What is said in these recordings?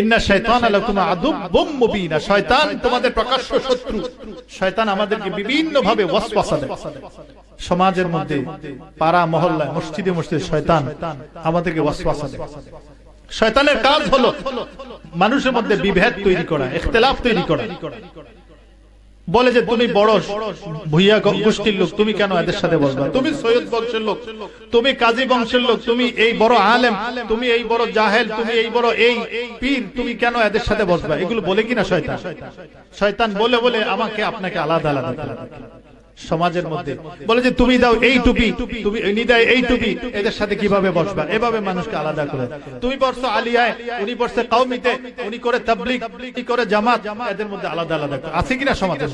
ইন্না শয়তান তোমাদের প্রকাশ্য শত্রু। শয়তান আমাদেরকে সমাজের মধ্যে, পাড়া মহল্লায়, মসজিদে মসজিদে শয়তান আমাদেরকে শয়তানের কাজ হলো মানুষের মধ্যে বিভেদ তৈরি করা, ইখতিলাফ তৈরি করা। বলে যে তুমি বড় ভুইয়া গোষ্ঠীর লোক তুমি কেন এদের সাথে বসবে? তুমি সৈয়দ বংশের লোক তুমি কাজী বংশের লোক তুমি এই বড় আলেম তুমি এই বড় জাহেল তুমি এই বড় এই পীর তুমি কেন এদের সাথে বসবে? এগুলো বলে কিনা শয়তান? শয়তান বলে বলে আমাকে আপনাকে আলাদা আলাদা। সমাজের মধ্যে। বলে যে তুমি দাও এই টুপি তুমি ইনি দেয় এই টুপি এদের সাথে কীভাবে বসবা? এভাবে মানুষকে আলাদা করে। তুমি বসছো আলিয়ায় উনি বসছে কাউমিতে উনি করে তাবলিগ কি করে জামাত এদের মধ্যে আলাদা আলাদা। আছে কিনা সমাজের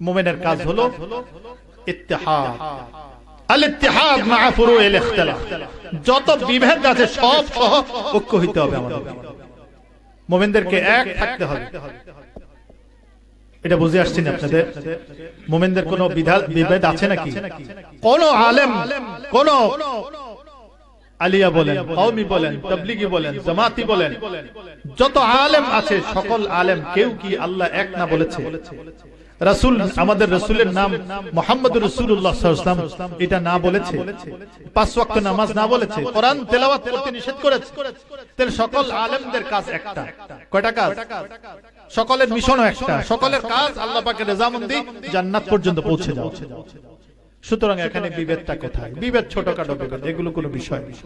মোমেনের কাজ হলো ইত্তেহাদ। আল ইত্তেহাদ মা ফুরুইল ইখতিলাফ। যত বিভেদ আছে সব সহ ঐক্য হইতে হবে আমাদের। মোমেনদেরকে এক থাকতে হবে। এটা বুঝে আসছেন আপনাদের। মোমেনদের কোন বিধান বিভেদ আছে নাকি? কোন আলেম কোন আলিয়া বলেন কওমি বলেন তবলিগি বলেন জামাতি বলেন। যত আলেম আছে সকল আলেম কেউ কি আল্লাহ এক না বলেছে? রাসূল আমাদের রাসূলের নাম মোহাম্মদ রাসূলুল্লাহ সাল্লাল্লাহু আলাইহি ওয়াসাল্লাম এটা না বলেছে। পাঁচ ওয়াক্ত নামাজ না বলেছে। কোরআন তেলাওয়াত করতে নিষেধ করেছে। তাহলে সকল আলেমদের কাজ একটা। কয়টা কাজ? সকলের মিশনও একটা। সকলের কাজ আল্লাহ পাকের রেজামন্দি জান্নাত পর্যন্ত পৌঁছে যাওয়া। সুতরাং এখানে বিভেদটা কোথায়? বিভেদ ছোটখাটো বিভেদ এগুলো কোনো বিষয় নয়।